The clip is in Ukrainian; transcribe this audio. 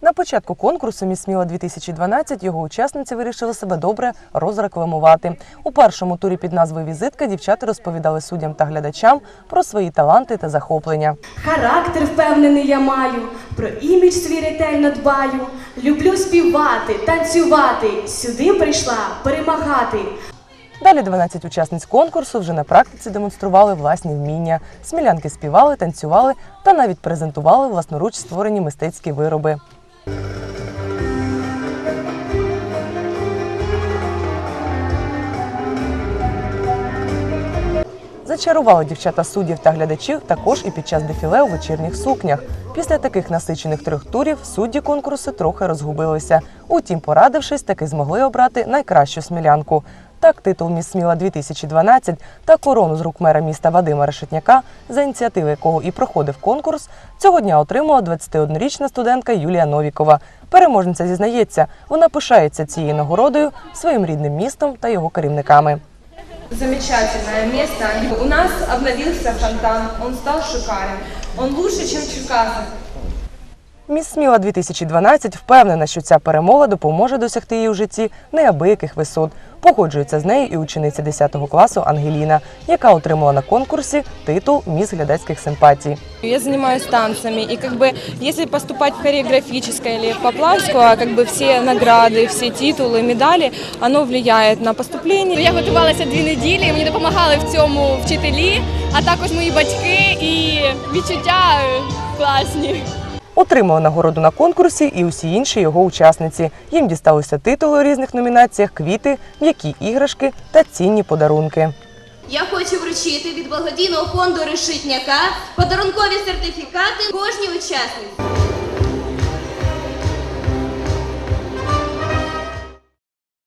На початку конкурсу «Міс Сміла 2012 його учасниці вирішили себе добре розрекламувати. У першому турі під назвою Візитка дівчата розповідали суддям та глядачам про свої таланти та захоплення. Характер впевнений я маю, про імідж свій ретельно дбаю. Люблю співати, танцювати. Сюди прийшла перемагати. Далі 12 учасниць конкурсу вже на практиці демонстрували власні вміння. Смілянки співали, танцювали та навіть презентували власноруч створені мистецькі вироби. Зачарували дівчата суддів та глядачів також і під час дефіле у вечірніх сукнях. Після таких насичених трьох турів судді конкурсу трохи розгубилися. Утім, порадившись, таки змогли обрати найкращу смілянку. Так, титул «Міс Сміла 2012 та корону з рук мера міста Вадима Решетняка, за ініціативи якого і проходив конкурс, цього дня отримала 21-річна студентка Юлія Новікова. Переможниця зізнається, вона пишається цією нагородою своїм рідним містом та його керівниками. Замечательное место. У нас обновился фонтан, он стал шикарен. Он лучше, чем в Черкасах. Міс Сміла 2012 впевнена, що ця перемога допоможе досягти її у житті неабияких висот. Погоджується з нею і учениця 10 класу Ангеліна, яка отримала на конкурсі титул Міс глядацьких симпатій. Я занимаюсь танцами, и как бы если поступать в хореографическое или в Поплавскую, как бы все награды, все титулы, медали, оно влияет на поступление. Я готувалася дві неділі, мені допомагали в цьому вчителі, а також мої батьки і відчуття е, класні. Отримали нагороду на конкурсі і усі інші його учасниці. Їм дісталися титули у різних номінаціях, квіти, м'які іграшки та цінні подарунки. Я хочу вручити від благодійного фонду Решитняка подарункові сертифікати кожній учасниці.